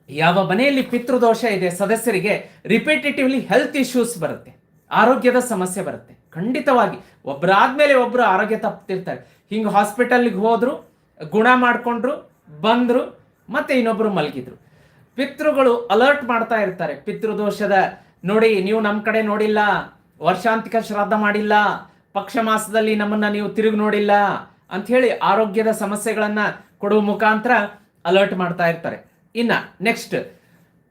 [SPEAKER 1] ಯಾವ ಮನೆಯಲ್ಲಿ ಪಿತೃದೋಷ ಇದೆ, ಸದಸ್ಯರಿಗೆ ರಿಪಿಟೇಟಿವ್ಲಿ ಹೆಲ್ತ್ ಇಶ್ಯೂಸ್ ಬರುತ್ತೆ. ಆರೋಗ್ಯದ ಸಮಸ್ಯೆ ಬರುತ್ತೆ. ಖಂಡಿತವಾಗಿ. ಒಬ್ಬರಾದ್ಮೇಲೆ ಒಬ್ಬರು ಆರೋಗ್ಯ ತಪ್ತಿರ್ತಾರೆ. ಹಿಂಗೆ ಹಾಸ್ಪಿಟಲ್ಗೆ ಹೋದರು, ಗುಣ ಮಾಡ್ಕೊಂಡ್ರು, ಬಂದ್ರು, ಮತ್ತೆ ಇನ್ನೊಬ್ಬರು ಮಲಗಿದ್ರು. ಪಿತೃಗಳು ಅಲರ್ಟ್ ಮಾಡ್ತಾ ಇರ್ತಾರೆ. ಪಿತೃದೋಷದ ನೋಡಿ, ನೀವು ನಮ್ಮ ಕಡೆ ನೋಡಿಲ್ಲ ವರ್ಷಾಂತಿಕ ಶ್ರಾದ್ದ ಮಾಡಿಲ್ಲ, ಪಕ್ಷ ಮಾಸದಲ್ಲಿ ನಮ್ಮನ್ನ ನೀವು ತಿರುಗಿ ನೋಡಿಲ್ಲ ಅಂತ ಹೇಳಿ ಆರೋಗ್ಯದ ಸಮಸ್ಯೆಗಳನ್ನ ಕೊಡುವ ಮುಖಾಂತರ ಅಲರ್ಟ್ ಮಾಡ್ತಾ ಇರ್ತಾರೆ. ಇನ್ನ ನೆಕ್ಸ್ಟ್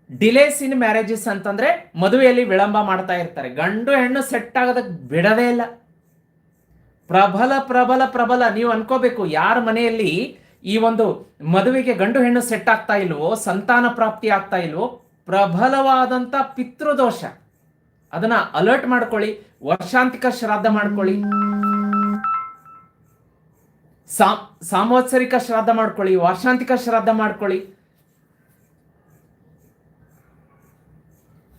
[SPEAKER 1] ಡಿಲೇಸ್ ಇನ್ ಮ್ಯಾರೇಜಸ್ ಅಂತಂದ್ರೆ ಮದುವೆಯಲ್ಲಿ ವಿಳಂಬ ಮಾಡ್ತಾ ಇರ್ತಾರೆ. ಗಂಡು ಹೆಣ್ಣು ಸೆಟ್ ಆಗೋದಕ್ಕೆ ಬಿಡದೇ ಇಲ್ಲ. ಪ್ರಬಲ ಪ್ರಬಲ ಪ್ರಬಲ. ನೀವು ಅನ್ಕೋಬೇಕು, ಯಾರ ಮನೆಯಲ್ಲಿ ಈ ಒಂದು ಮದುವೆಗೆ ಗಂಡು ಹೆಣ್ಣು ಸೆಟ್ ಆಗ್ತಾ ಇಲ್ವೋ, ಸಂತಾನ ಪ್ರಾಪ್ತಿ ಆಗ್ತಾ ಇಲ್ವೋ, ಪ್ರಬಲವಾದಂತ ಪಿತೃದೋಷ. ಅದನ್ನ ಅಲರ್ಟ್ ಮಾಡ್ಕೊಳ್ಳಿ ವರ್ಷಾಂತಿಕ ಶ್ರಾದ್ದ ಮಾಡ್ಕೊಳ್ಳಿ. ಸಾಂವತ್ಸರಿಕ ಶ್ರಾದ್ದ ಮಾಡ್ಕೊಳ್ಳಿ ವಾರ್ಷಾಂತಿಕ ಶ್ರಾದ್ದ ಮಾಡ್ಕೊಳ್ಳಿ.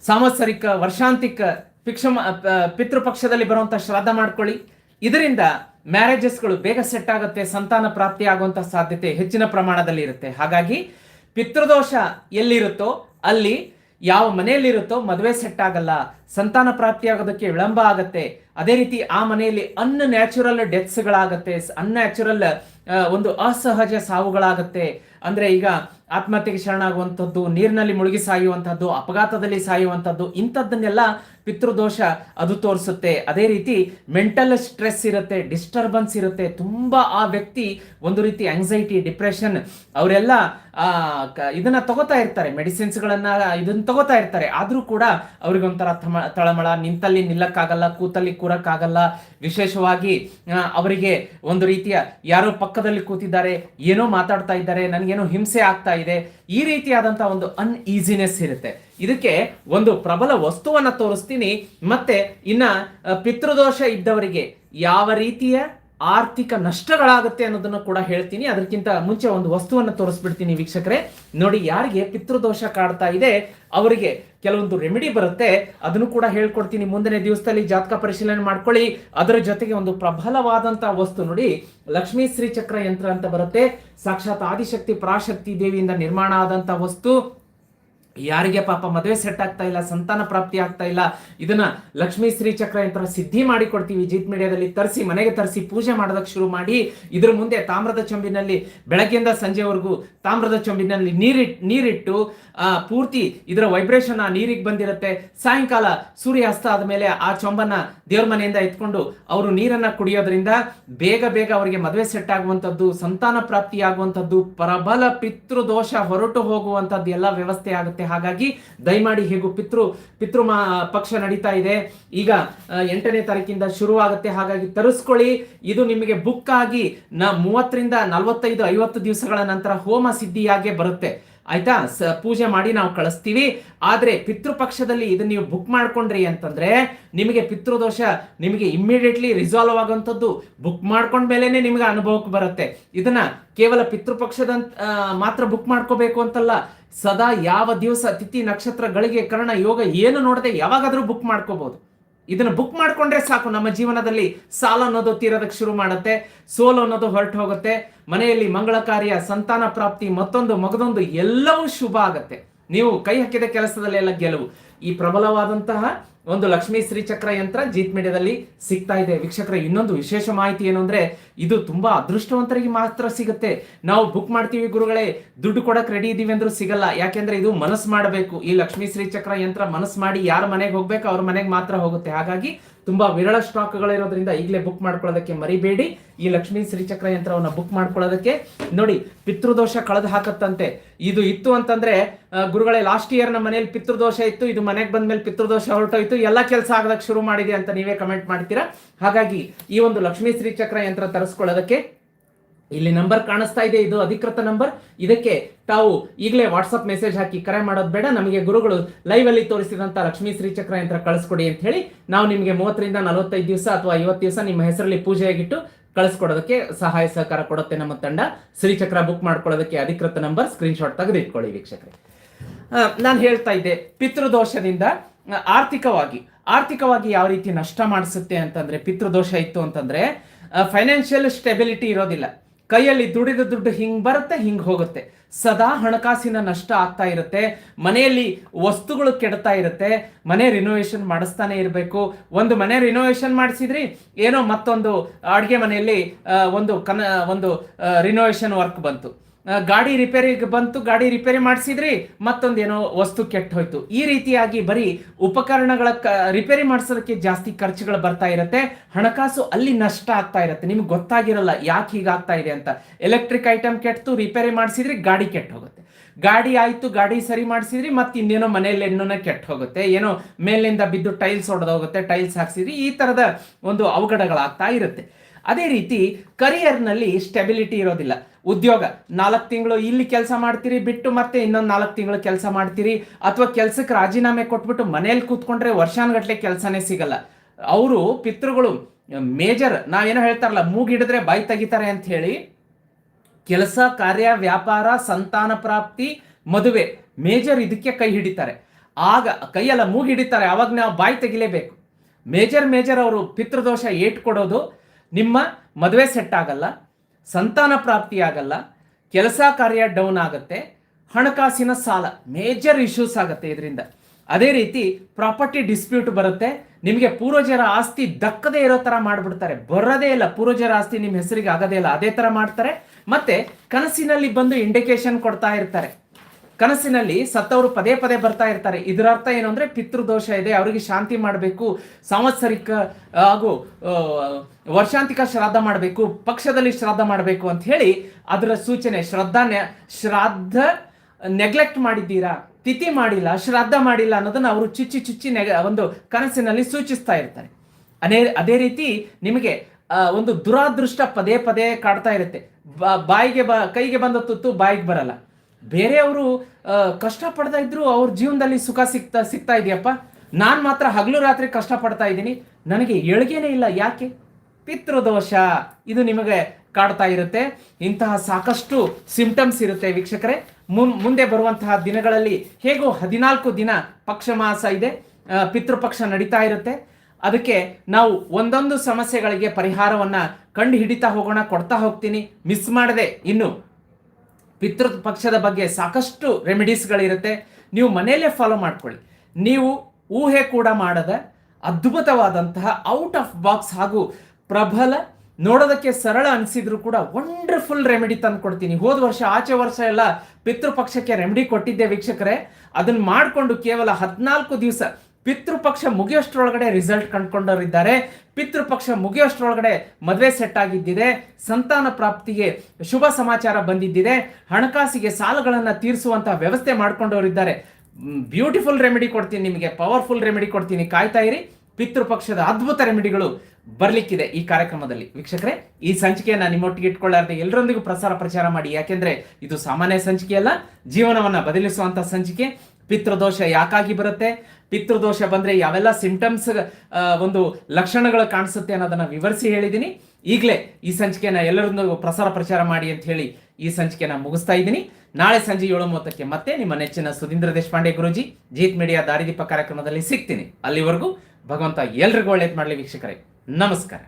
[SPEAKER 1] ಸಾಂವತ್ಸರಿಕ ವರ್ಷಾಂತಿಕ ಪಿಕ್ಷ ಪಿತೃಪಕ್ಷದಲ್ಲಿ ಬರುವಂತ ಶ್ರಾದ್ದ ಮಾಡ್ಕೊಳ್ಳಿ. ಇದರಿಂದ ಮ್ಯಾರೇಜಸ್ಗಳು ಬೇಗ ಸೆಟ್ ಆಗುತ್ತೆ, ಸಂತಾನ ಪ್ರಾಪ್ತಿ ಆಗುವಂತ ಸಾಧ್ಯತೆ ಹೆಚ್ಚಿನ ಪ್ರಮಾಣದಲ್ಲಿ ಇರುತ್ತೆ. ಹಾಗಾಗಿ ಪಿತೃದೋಷ ಎಲ್ಲಿರುತ್ತೋ, ಅಲ್ಲಿ ಯಾವ ಮನೆಯಲ್ಲಿರುತ್ತೋ ಮದುವೆ ಸೆಟ್ ಆಗಲ್ಲ, ಸಂತಾನ ಪ್ರಾಪ್ತಿ ಆಗೋದಕ್ಕೆ ವಿಳಂಬ ಆಗತ್ತೆ. ಅದೇ ರೀತಿ ಆ ಮನೆಯಲ್ಲಿ ಅನ್ ನ್ಯಾಚುರಲ್ ಡೆತ್ಸ್ಗಳಾಗತ್ತೆ ನ್ಯಾಚುರಲ್ ಒಂದು ಅಸಹಜ ಸಾವುಗಳಾಗತ್ತೆ. ಅಂದ್ರೆ ಈಗ ಆತ್ಮಹತ್ಯೆಗೆ ಶರಣಾಗುವಂಥದ್ದು, ನೀರಿನಲ್ಲಿ ಮುಳುಗಿ ಸಾಯುವಂಥದ್ದು, ಅಪಘಾತದಲ್ಲಿ ಸಾಯುವಂಥದ್ದು, ಇಂಥದ್ದನ್ನೆಲ್ಲ ಪಿತೃದೋಷ ಅದು ತೋರಿಸುತ್ತೆ. ಅದೇ ರೀತಿ ಮೆಂಟಲ್ ಸ್ಟ್ರೆಸ್ ಇರುತ್ತೆ ಡಿಸ್ಟರ್ಬೆನ್ಸ್ ಇರುತ್ತೆ. ತುಂಬ ಆ ವ್ಯಕ್ತಿ ಒಂದು ರೀತಿ ಆಂಗ್ಸೈಟಿ ಡಿಪ್ರೆಷನ್ ಅವರೆಲ್ಲ ಇದನ್ನ ತಗೋತಾ ಇರ್ತಾರೆ. ಮೆಡಿಸಿನ್ಸ್ಗಳನ್ನ ಇದನ್ನ ತಗೋತಾ ಇರ್ತಾರೆ. ಆದರೂ ಕೂಡ ಅವ್ರಿಗೊಂಥರ ತಮ, ತಳಮಳ, ನಿಂತಲ್ಲಿ ನಿಲ್ಲಕ್ಕಾಗಲ್ಲ, ಕೂತಲ್ಲಿ ಕೂರಕ್ಕಾಗಲ್ಲ. ವಿಶೇಷವಾಗಿ ಅವರಿಗೆ ಒಂದು ರೀತಿಯ ಯಾರೋ ಪಕ್ಕದಲ್ಲಿ ಕೂತಿದ್ದಾರೆ, ಏನೋ ಮಾತಾಡ್ತಾ ಇದ್ದಾರೆ, ನನಗೇನೋ ಹಿಂಸೆ ಆಗ್ತಾ ಇದೆ. ಈ ರೀತಿಯಾದಂತಹ ಒಂದು ಅನ್ ಈಸಿನೆಸ್ ಇರುತ್ತೆ. ಇದಕ್ಕೆ ಒಂದು ಪ್ರಬಲ ವಸ್ತುವನ್ನ ತೋರಿಸ್ತೀನಿ. ಮತ್ತೆ ಇನ್ನ ಪಿತೃದೋಷ ಇದ್ದವರಿಗೆ ಯಾವ ರೀತಿಯ ಆರ್ಥಿಕ ನಷ್ಟಗಳಾಗುತ್ತೆ ಅನ್ನೋದನ್ನು ಕೂಡ ಹೇಳ್ತೀನಿ. ಅದಕ್ಕಿಂತ ಮುಂಚೆ ಒಂದು ವಸ್ತುವನ್ನು ತೋರಿಸ್ಬಿಡ್ತೀನಿ ವೀಕ್ಷಕರೇ. ನೋಡಿ, ಯಾರಿಗೆ ಪಿತೃದೋಷ ಕಾಡ್ತಾ ಇದೆ, ಅವರಿಗೆ ಕೆಲವೊಂದು ರೆಮಿಡಿ ಬರುತ್ತೆ. ಅದನ್ನು ಕೂಡ ಹೇಳ್ಕೊಡ್ತೀನಿ. ಮುಂದಿನ ದಿವಸದಲ್ಲಿ ಜಾತಕ ಪರಿಶೀಲನೆ ಮಾಡ್ಕೊಳ್ಳಿ. ಅದರ ಜೊತೆಗೆ ಒಂದು ಪ್ರಬಲವಾದಂತಹ ವಸ್ತು ನೋಡಿ, ಲಕ್ಷ್ಮೀ ಶ್ರೀ ಚಕ್ರ ಯಂತ್ರ ಅಂತ ಬರುತ್ತೆ. ಸಾಕ್ಷಾತ್ ಆದಿಶಕ್ತಿ, ಪರಾಶಕ್ತಿ ದೇವಿಯಿಂದ ನಿರ್ಮಾಣ ಆದಂತಹ ವಸ್ತು. ಯಾರಿಗೆ ಪಾಪ ಮದುವೆ ಸೆಟ್ ಆಗ್ತಾ ಇಲ್ಲ, ಸಂತಾನ ಪ್ರಾಪ್ತಿ ಆಗ್ತಾ ಇಲ್ಲ, ಇದನ್ನ ಲಕ್ಷ್ಮೀ ಶ್ರೀ ಚಕ್ರ ಯಂತ್ರ ಸಿದ್ಧಿ ಮಾಡಿ ಕೊಡ್ತೀವಿ ಜಿತ್ ಮೀಡಿಯಾದಲ್ಲಿ ತರಿಸಿ, ಮನೆಗೆ ತರಿಸಿ ಪೂಜೆ ಮಾಡೋದಕ್ಕೆ ಶುರು ಮಾಡಿ, ಇದ್ರ ಮುಂದೆ ತಾಮ್ರದ ಚೊಂಬಿನಲ್ಲಿ ಬೆಳಗ್ಗೆಯಿಂದ ಸಂಜೆವರೆಗೂ ತಾಮ್ರದ ಚೊಂಬಿನಲ್ಲಿ ನೀರಿಟ್, ನೀರಿಟ್ಟು, ಆ, ಪೂರ್ತಿ ಇದರ ವೈಬ್ರೇಷನ್ ಆ ನೀರಿಗೆ ಬಂದಿರುತ್ತೆ. ಸಾಯಂಕಾಲ ಸೂರ್ಯಾಸ್ತ ಆದಮೇಲೆ ಆ ಚೊಂಬನ್ನ ದೇವ್ರ ಮನೆಯಿಂದ ಎತ್ಕೊಂಡು ಅವರು ನೀರನ್ನ ಕುಡಿಯೋದ್ರಿಂದ ಬೇಗ ಬೇಗ ಅವರಿಗೆ ಮದುವೆ ಸೆಟ್ ಆಗುವಂಥದ್ದು, ಸಂತಾನ ಪ್ರಾಪ್ತಿ ಆಗುವಂಥದ್ದು, ಪ್ರಬಲ ಪಿತೃದೋಷ ಹೊರಟು ಹೋಗುವಂಥದ್ದು ಎಲ್ಲ ವ್ಯವಸ್ಥೆ ಆಗುತ್ತೆ. ಹಾಗಾಗಿ ದಯಮಾಡಿ ಹೇಗೂ ಪಿತೃ ಪಿತೃ ಪಕ್ಷ ನಡೀತಾ ಇದೆ. ಈಗ ಎಂಟನೇ ತಾರೀಕಿಂದ ಶುರುವಾಗುತ್ತೆ. ಹಾಗಾಗಿ ತರಿಸ್ಕೊಳ್ಳಿ. ಇದು ನಿಮಗೆ ಬುಕ್ ಆಗಿ ನ ಮೂವತ್ತರಿಂದ ನಲವತ್ತೈದು, ಐವತ್ತು ದಿವಸಗಳ ನಂತರ ಹೋಮ ಸಿದ್ಧಿಯಾಗೆ ಬರುತ್ತೆ. ಆಯ್ತಾ? ಪೂಜೆ ಮಾಡಿ ನಾವು ಕಳಿಸ್ತೀವಿ. ಆದ್ರೆ ಪಿತೃಪಕ್ಷದಲ್ಲಿ ಇದನ್ನ ನೀವು ಬುಕ್ ಮಾಡ್ಕೊಂಡ್ರಿ ಅಂತಂದ್ರೆ ನಿಮಗೆ ಪಿತೃದೋಷ ನಿಮಗೆ ಇಮ್ಮಿಡಿಯೇಟ್ಲಿ ರಿಸಾಲ್ವ್ ಆಗುವಂಥದ್ದು ಬುಕ್ ಮಾಡ್ಕೊಂಡ ಮೇಲೆನೆ ನಿಮಗೆ ಅನುಭವಕ್ಕೆ ಬರುತ್ತೆ. ಇದನ್ನ ಕೇವಲ ಪಿತೃಪಕ್ಷದ ಮಾತ್ರ ಬುಕ್ ಮಾಡ್ಕೋಬೇಕು ಅಂತಲ್ಲ. ಸದಾ ಯಾವ ದಿವಸ ತಿಥಿ ನಕ್ಷತ್ರಗಳಿಗೆ ಕರ್ಣ ಯೋಗ ಏನು ನೋಡದೆ ಯಾವಾಗಾದರೂ ಬುಕ್ ಮಾಡ್ಕೋಬಹುದು ಇದನ್ನ ಬುಕ್ ಮಾಡ್ಕೊಂಡ್ರೆ ಸಾಕು, ನಮ್ಮ ಜೀವನದಲ್ಲಿ ಸಾಲ ಅನ್ನೋದು ತೀರೋದಕ್ಕೆ ಶುರು ಮಾಡುತ್ತೆ, ಸೋಲು ಅನ್ನೋದು ಹೊರಟು ಹೋಗುತ್ತೆ, ಮನೆಯಲ್ಲಿ ಮಂಗಳ ಕಾರ್ಯ ಸಂತಾನ ಪ್ರಾಪ್ತಿ, ಮತ್ತೊಂದು ಮಗದೊಂದು ಎಲ್ಲವೂ ಶುಭ ಆಗುತ್ತೆ. ನೀವು ಕೈ ಹಾಕಿದ ಕೆಲಸದಲ್ಲಿ ಎಲ್ಲ ಗೆಲುವು. ಈ ಪ್ರಬಲವಾದಂತಹ ಒಂದು ಲಕ್ಷ್ಮೀ ಶ್ರೀ ಚಕ್ರ ಯಂತ್ರ ಜೀತ್ ಮೀಡಿಯಾದಲ್ಲಿ ಸಿಗ್ತಾ ಇದೆ. ವೀಕ್ಷಕರ, ಇನ್ನೊಂದು ವಿಶೇಷ ಮಾಹಿತಿ ಏನು ಅಂದ್ರೆ, ಇದು ತುಂಬಾ ಅದೃಷ್ಟವಂತರಿಗೆ ಮಾತ್ರ ಸಿಗುತ್ತೆ. ನಾವು ಬುಕ್ ಮಾಡ್ತೀವಿ ಗುರುಗಳೇ, ದುಡ್ಡು ಕೊಡಕ್ ರೆಡಿ ಇದೀವಿ ಅಂದ್ರೂ ಸಿಗಲ್ಲ. ಯಾಕೆಂದ್ರೆ ಇದು ಮನಸ್ಸು ಮಾಡಬೇಕು. ಈ ಲಕ್ಷ್ಮೀ ಶ್ರೀ ಚಕ್ರ ಯಂತ್ರ ಮನಸ್ಸು ಮಾಡಿ ಯಾರ ಮನೆಗೆ ಹೋಗ್ಬೇಕು, ಅವ್ರ ಮನೆಗೆ ಮಾತ್ರ ಹೋಗುತ್ತೆ. ಹಾಗಾಗಿ ತುಂಬಾ ವಿರಳ ಸ್ಟಾಕ್ಗಳಿರೋದ್ರಿಂದ ಈಗಲೇ ಬುಕ್ ಮಾಡ್ಕೊಳ್ಳೋದಕ್ಕೆ ಮರಿಬೇಡಿ. ಈ ಲಕ್ಷ್ಮೀ ಶ್ರೀಚಕ್ರ ಯಂತ್ರವನ್ನ ಬುಕ್ ಮಾಡ್ಕೊಳ್ಳೋದಕ್ಕೆ, ನೋಡಿ, ಪಿತೃದೋಷ ಕಳೆದು ಹಾಕತ್ತಂತೆ. ಇದು ಇತ್ತು ಅಂತಂದ್ರೆ ಗುರುಗಳೇ ಲಾಸ್ಟ್ ಇಯರ್ ನಮ್ಮ ಮನೇಲಿ ಪಿತೃದೋಷ ಇತ್ತು. ಇದು ಮನೆಗೆ ಬಂದ್ಮೇಲೆ ಪಿತೃದೋಷ ಹೊರಟೋಯ್ತು. ಎಲ್ಲ ಕೆಲಸ ಆಗದಕ್ಕೆ ಶುರು ಮಾಡಿದೆ ಅಂತ ನೀವೇ ಕಮೆಂಟ್ ಮಾಡ್ತೀರಾ? ಹಾಗಾಗಿ ಈ ಒಂದು ಲಕ್ಷ್ಮೀ ಶ್ರೀಚಕ್ರ ಯಂತ್ರ ತರಿಸ್ಕೊಳ್ಳೋದಕ್ಕೆ ಇಲ್ಲಿ ನಂಬರ್ ಕಾಣಿಸ್ತಾ ಇದೆ, ಇದು ಅಧಿಕೃತ ನಂಬರ್. ಇದಕ್ಕೆ ತಾವು ಈಗಲೇ ವಾಟ್ಸಪ್ ಮೆಸೇಜ್ ಹಾಕಿ ಕರೆ ಮಾಡೋದು ಬೇಡ. ನಮಗೆ ಗುರುಗಳು ಲೈವ್ ಅಲ್ಲಿ ತೋರಿಸಿದಂತ ಲಕ್ಷ್ಮೀ ಶ್ರೀಚಕ್ರ ಯಂತ್ರ ಕಳಿಸ್ಕೊಡಿ ಅಂತ ಹೇಳಿ ನಾವು ನಿಮಗೆ ಮೂವತ್ತರಿಂದ ನಲವತ್ತೈದು ದಿವಸ ಅಥವಾ ಐವತ್ತು ದಿವಸ ನಿಮ್ಮ ಹೆಸರಲ್ಲಿ ಪೂಜೆಯಾಗಿಟ್ಟು ಕಳಿಸ್ಕೊಡೋದಕ್ಕೆ ಸಹಾಯ ಸಹಕಾರ ಕೊಡುತ್ತೆ ನಮ್ಮ ತಂಡ. ಶ್ರೀಚಕ್ರ ಬುಕ್ ಮಾಡ್ಕೊಳ್ಳೋದಕ್ಕೆ ಅಧಿಕೃತ ನಂಬರ್. ಸ್ಕ್ರೀನ್ಶಾಟ್ ತೆಗೆದಿಟ್ಕೊಳ್ಳಿ ವೀಕ್ಷಕರೇ. ನಾನು ಹೇಳ್ತಾ ಇದ್ದೆ, ಪಿತೃದೋಷದಿಂದ ಆರ್ಥಿಕವಾಗಿ ಆರ್ಥಿಕವಾಗಿ ಯಾವ ರೀತಿ ನಷ್ಟ ಮಾಡಿಸುತ್ತೆ ಅಂತಂದ್ರೆ, ಪಿತೃದೋಷ ಇತ್ತು ಅಂತಂದ್ರೆ ಫೈನಾನ್ಷಿಯಲ್ ಸ್ಟೆಬಿಲಿಟಿ ಇರೋದಿಲ್ಲ. ಕೈಯಲ್ಲಿ ದುಡಿದ ದುಡ್ಡು ಹಿಂಗೆ ಬರುತ್ತೆ, ಹಿಂಗೆ ಹೋಗುತ್ತೆ. ಸದಾ ಹಣಕಾಸಿನ ನಷ್ಟ ಆಗ್ತಾ ಇರುತ್ತೆ. ಮನೆಯಲ್ಲಿ ವಸ್ತುಗಳು ಕೆಡ್ತಾ ಇರುತ್ತೆ. ಮನೆ ರಿನೋವೇಷನ್ ಮಾಡಿಸ್ತಾನೆ ಇರಬೇಕು. ಒಂದು ಮನೆ ರಿನೋವೇಷನ್ ಮಾಡಿಸಿದ್ರಿ, ಏನೋ ಮತ್ತೊಂದು ಅಡುಗೆ ಮನೆಯಲ್ಲಿ ಒಂದು ಕನ, ಒಂದು ರಿನೋವೇಷನ್ ವರ್ಕ್ ಬಂತು. ಗಾಡಿ ರಿಪೇರಿಗೆ ಬಂತು, ಗಾಡಿ ರಿಪೇರಿ ಮಾಡಿಸಿದ್ರಿ, ಮತ್ತೊಂದೇನೋ ವಸ್ತು ಕೆಟ್ಟ ಹೋಯ್ತು. ಈ ರೀತಿಯಾಗಿ ಬರೀ ಉಪಕರಣಗಳ ರಿಪೇರಿ ಮಾಡಿಸೋದಕ್ಕೆ ಜಾಸ್ತಿ ಖರ್ಚುಗಳು ಬರ್ತಾ ಇರುತ್ತೆ, ಹಣಕಾಸು ಅಲ್ಲಿ ನಷ್ಟ ಆಗ್ತಾ ಇರುತ್ತೆ. ನಿಮ್ಗೆ ಗೊತ್ತಾಗಿರಲ್ಲ ಯಾಕೆ ಹೀಗಾಗ್ತಾ ಇದೆ ಅಂತ. ಎಲೆಕ್ಟ್ರಿಕ್ ಐಟಮ್ ಕೆಟ್ಟು ರಿಪೇರಿ ಮಾಡಿಸಿದ್ರಿ, ಗಾಡಿ ಕೆಟ್ಟ ಹೋಗುತ್ತೆ. ಗಾಡಿ ಆಯಿತು, ಗಾಡಿ ಸರಿ ಮಾಡಿಸಿದ್ರಿ ಮತ್ತೆ ಇನ್ನೇನೋ ಮನೆಯಲ್ಲಿ ಎಣ್ಣೆ ಕೆಟ್ಟ ಹೋಗುತ್ತೆ. ಏನೋ ಮೇಲಿಂದ ಬಿದ್ದು ಟೈಲ್ಸ್ ಹೊಡೆದೋಗುತ್ತೆ ಟೈಲ್ಸ್ ಹಾಕ್ಸಿದ್ರಿ, ಈ ತರದ ಒಂದು ಅವಘಡಗಳಾಗ್ತಾ ಇರುತ್ತೆ. ಅದೇ ರೀತಿ ಕರಿಯರ್ನಲ್ಲಿ ಸ್ಟೆಬಿಲಿಟಿ ಇರೋದಿಲ್ಲ. ಉದ್ಯೋಗ. ನಾಲ್ಕು ತಿಂಗಳು ಇಲ್ಲಿ ಕೆಲಸ ಮಾಡ್ತೀರಿ, ಬಿಟ್ಟು ಮತ್ತೆ ಇನ್ನೊಂದು ನಾಲ್ಕು ತಿಂಗಳು ಕೆಲಸ ಮಾಡ್ತೀರಿ. ಅಥವಾ ಕೆಲಸಕ್ಕೆ ರಾಜೀನಾಮೆ ಕೊಟ್ಬಿಟ್ಟು ಮನೇಲಿ ಕೂತ್ಕೊಂಡ್ರೆ ವರ್ಷಾನುಗಟ್ಲೆ ಕೆಲಸನೇ ಸಿಗಲ್ಲ. ಅವರು ಪಿತೃಗಳು, ಮೇಜರ್, ನಾವೇನೋ ಹೇಳ್ತಾರಲ್ಲ, ಮೂಗಿಡಿದ್ರೆ ಬಾಯಿ ತೆಗಿತಾರೆ ಅಂತ ಹೇಳಿ, ಕೆಲಸ, ಕಾರ್ಯ, ವ್ಯಾಪಾರ, ಸಂತಾನ ಪ್ರಾಪ್ತಿ, ಮದುವೆ, ಮೇಜರ್ ಇದಕ್ಕೆ ಕೈ ಹಿಡಿತಾರೆ. ಆಗ, ಕೈಯೆಲ್ಲ ಮೂಗಿ ಹಿಡಿತಾರೆ ಅವಾಗ ನಾವು ಬಾಯಿ ತೆಗಿಲೇಬೇಕು. ಮೇಜರ್ ಮೇಜರ್ ಅವರು ಪಿತೃದೋಷ ಏಟ್ ಕೊಡೋದು ನಿಮ್ಮ ಮದುವೆ ಸೆಟ್ ಆಗಲ್ಲ. ಸಂತಾನ ಪ್ರಾಪ್ತಿ ಆಗಲ್ಲ ಕೆಲಸ ಕಾರ್ಯ ಡೌನ್ ಆಗುತ್ತೆ, ಹಣಕಾಸಿನ ಸಾಲ ಮೇಜರ್ ಇಶ್ಯೂಸ್ ಆಗುತ್ತೆ ಇದರಿಂದ. ಅದೇ ರೀತಿ ಪ್ರಾಪರ್ಟಿ ಡಿಸ್ಪ್ಯೂಟ್ ಬರುತ್ತೆ, ನಿಮಗೆ ಪೂರ್ವಜರ ಆಸ್ತಿ ದಕ್ಕದೇ ಇರೋ ತರ ಮಾಡ್ಬಿಡ್ತಾರೆ. ಬರೋದೇ ಇಲ್ಲ, ಪೂರ್ವಜರ ಆಸ್ತಿ ನಿಮ್ಮ ಹೆಸರಿಗೆ ಆಗೋದೇ ಇಲ್ಲ, ಅದೇ ತರ ಮಾಡ್ತಾರೆ. ಮತ್ತೆ ಕನಸಿನಲ್ಲಿ ಬಂದು ಇಂಡಿಕೇಶನ್ ಕೊಡ್ತಾ ಇರ್ತಾರೆ. ಕನಸಿನಲ್ಲಿ ಸತ್ತವರು ಪದೇ ಪದೇ ಬರ್ತಾ ಇರ್ತಾರೆ. ಇದರ ಅರ್ಥ ಏನು ಅಂದ್ರೆ ಪಿತೃದೋಷ ಇದೆ, ಅವರಿಗೆ ಶಾಂತಿ ಮಾಡಬೇಕು, ಸಾಂವತ್ಸರಿಕ ಹಾಗೂ ವರ್ಷಾಂತಿಕ ಶ್ರಾದ್ದ ಮಾಡಬೇಕು, ಪಕ್ಷದಲ್ಲಿ ಶ್ರಾದ್ದ ಮಾಡಬೇಕು ಅಂತ ಹೇಳಿ ಅದರ ಸೂಚನೆ ಶ್ರದ್ಧಾ ಶ್ರಾದ್ದ ನೆಗ್ಲೆಕ್ಟ್ ಮಾಡಿದ್ದೀರಾ, ತಿಥಿ ಮಾಡಿಲ್ಲ, ಶ್ರಾದ್ದ ಮಾಡಿಲ್ಲ ಅನ್ನೋದನ್ನ ಅವರು ಚುಚ್ಚಿ ಚುಚ್ಚಿ ನೆಗ ಒಂದು ಕನಸಿನಲ್ಲಿ ಸೂಚಿಸ್ತಾ ಇರ್ತಾರೆ. ಅದೇ ಅದೇ ರೀತಿ ನಿಮಗೆ ಒಂದು ದುರಾದೃಷ್ಟ ಪದೇ ಪದೇ ಕಾಡ್ತಾ ಇರುತ್ತೆ. ಬಾಯಿಗೆ ಬ, ಕೈಗೆ ಬಂದ ತುತ್ತು ಬಾಯಿಗೆ ಬರಲ್ಲ. ಬೇರೆಯವರು ಕಷ್ಟ ಪಡ್ತಾ ಇದ್ರು ಅವ್ರ ಜೀವನದಲ್ಲಿ ಸುಖ ಸಿಗ್ತಾ ಸಿಗ್ತಾ ಇದೆಯಪ್ಪ. ನಾನು ಮಾತ್ರ ಹಗಲು ರಾತ್ರಿ ಕಷ್ಟ ಪಡ್ತಾ ಇದ್ದೀನಿ. ನನಗೆ ಏಳ್ಗೆನೇ ಇಲ್ಲ, ಯಾಕೆ? ಪಿತೃದೋಷ ಇದು ನಿಮಗೆ ಕಾಡ್ತಾ ಇರುತ್ತೆ. ಇಂತಹ ಸಾಕಷ್ಟು ಸಿಂಪ್ಟಮ್ಸ್ ಇರುತ್ತೆ ವೀಕ್ಷಕರೇ. ಮುಂದೆ ಬರುವಂತಹ ದಿನಗಳಲ್ಲಿ ಹೇಗೋ ಹದಿನಾಲ್ಕು ದಿನ ಪಕ್ಷ ಮಾಸ ಇದೆ ಪಿತೃಪಕ್ಷ ನಡೀತಾ ಇರುತ್ತೆ. ಅದಕ್ಕೆ ನಾವು ಒಂದೊಂದು ಸಮಸ್ಯೆಗಳಿಗೆ ಪರಿಹಾರವನ್ನ ಕಂಡು ಹಿಡಿತಾ ಹೋಗೋಣ, ಕೊಡ್ತಾ ಹೋಗ್ತೀನಿ. ಮಿಸ್ ಮಾಡದೆ ಇನ್ನು ಪಿತೃ ಪಕ್ಷದ ಬಗ್ಗೆ ಸಾಕಷ್ಟು ರೆಮಿಡೀಸ್ಗಳಿರುತ್ತೆ ನೀವು ಮನೆಯಲ್ಲೇ ಫಾಲೋ ಮಾಡ್ಕೊಳ್ಳಿ. ನೀವು ಊಹೆ ಕೂಡ ಮಾಡದ ಅದ್ಭುತವಾದಂತಹ ಔಟ್ ಆಫ್ ಬಾಕ್ಸ್ ಹಾಗೂ ಪ್ರಬಲ, ನೋಡೋದಕ್ಕೆ ಸರಳ ಅನಿಸಿದ್ರು ಕೂಡ ವಂಡರ್ಫುಲ್ ರೆಮಿಡಿ ತಂದು ಕೊಡ್ತೀನಿ. ಹೋದ ವರ್ಷ, ಆಚೆ ವರ್ಷ ಎಲ್ಲ ಪಿತೃಪಕ್ಷಕ್ಕೆ ರೆಮಿಡಿ ಕೊಟ್ಟಿದ್ದೆ ವೀಕ್ಷಕರೇ. ಅದನ್ನ ಮಾಡಿಕೊಂಡು ಕೇವಲ ಹದಿನಾಲ್ಕು ದಿವಸ ಪಿತೃಪಕ್ಷ ಮುಗಿಯೋಷ್ಟ್ರೊಳಗಡೆ ರಿಸಲ್ಟ್ ಕಂಡುಕೊಂಡವರಿದ್ದಾರೆ. ಪಿತೃಪಕ್ಷ ಮುಗಿಯೋಷ್ಟ್ರೊಳಗಡೆ ಮದುವೆ ಸೆಟ್ ಆಗಿದ್ದಿದೆ. ಸಂತಾನ ಪ್ರಾಪ್ತಿಗೆ ಶುಭ ಸಮಾಚಾರ ಬಂದಿದ್ದಿದೆ. ಹಣಕಾಸಿಗೆ ಸಾಲಗಳನ್ನು ತೀರಿಸುವಂತಹ ವ್ಯವಸ್ಥೆ ಮಾಡಿಕೊಂಡವರಿದ್ದಾರೆ. ಬ್ಯೂಟಿಫುಲ್ ರೆಮಿಡಿ ಕೊಡ್ತೀನಿ ನಿಮಗೆ. ಪವರ್ಫುಲ್ ರೆಮಿಡಿ ಕೊಡ್ತೀನಿ. ಕಾಯ್ತಾ ಇರಿ. ಪಿತೃಪಕ್ಷದ ಅದ್ಭುತ ರೆಮಿಡಿಗಳು ಬರ್ಲಿಕ್ಕಿದೆ ಈ ಕಾರ್ಯಕ್ರಮದಲ್ಲಿ. ವೀಕ್ಷಕರೇ, ಈ ಸಂಚಿಕೆಯನ್ನ ನಿಮ್ಮೊಟ್ಟಿಗೆ ಇಟ್ಕೊಳ್ಳಾರ್ದೆ ಎಲ್ಲರೊಂದಿಗೂ ಪ್ರಸಾರ ಪ್ರಚಾರ ಮಾಡಿ. ಯಾಕೆಂದ್ರೆ ಇದು ಸಾಮಾನ್ಯ ಸಂಚಿಕೆ ಅಲ್ಲ, ಜೀವನವನ್ನ ಬದಲಿಸುವಂತ ಸಂಚಿಕೆ. ಪಿತೃದೋಷ ಯಾಕಾಗಿ ಬರುತ್ತೆ? ಪಿತೃದೋಷ ಬಂದ್ರೆ ಯಾವೆಲ್ಲ ಸಿಂಟಮ್ಸ್ ಒಂದು ಲಕ್ಷಣಗಳು ಕಾಣಿಸುತ್ತೆ ಅನ್ನೋದನ್ನ ವಿವರಿಸಿ ಹೇಳಿದ್ದೀನಿ ಈಗಲೇ ಈ ಸಂಚಿಕೆನ ಎಲ್ಲರೊಂದಿಗೂ ಪ್ರಸಾರ ಪ್ರಚಾರ ಮಾಡಿ ಅಂತ ಹೇಳಿ ಈ ಸಂಚಿಕೆನ ಮುಗಿಸ್ತಾ ಇದ್ದೀನಿ. ನಾಳೆ ಸಂಜೆ ಏಳು ಮೂವತ್ತಕ್ಕೆ ಮತ್ತೆ ನಿಮ್ಮ ನೆಚ್ಚಿನ ಸುಧೀಂದ್ರ ದೇಶಪಾಂಡೆ ಗುರುಜಿ, ಜೀತ್ ಮೀಡಿಯಾ ದಾರಿದೀಪ ಕಾರ್ಯಕ್ರಮದಲ್ಲಿ ಸಿಗ್ತೀನಿ. ಅಲ್ಲಿವರೆಗೂ ಭಗವಂತ ಎಲ್ರಿಗೂ ಒಳ್ಳೇದು ಮಾಡಲಿ ವೀಕ್ಷಕರೇ. ನಮಸ್ಕಾರ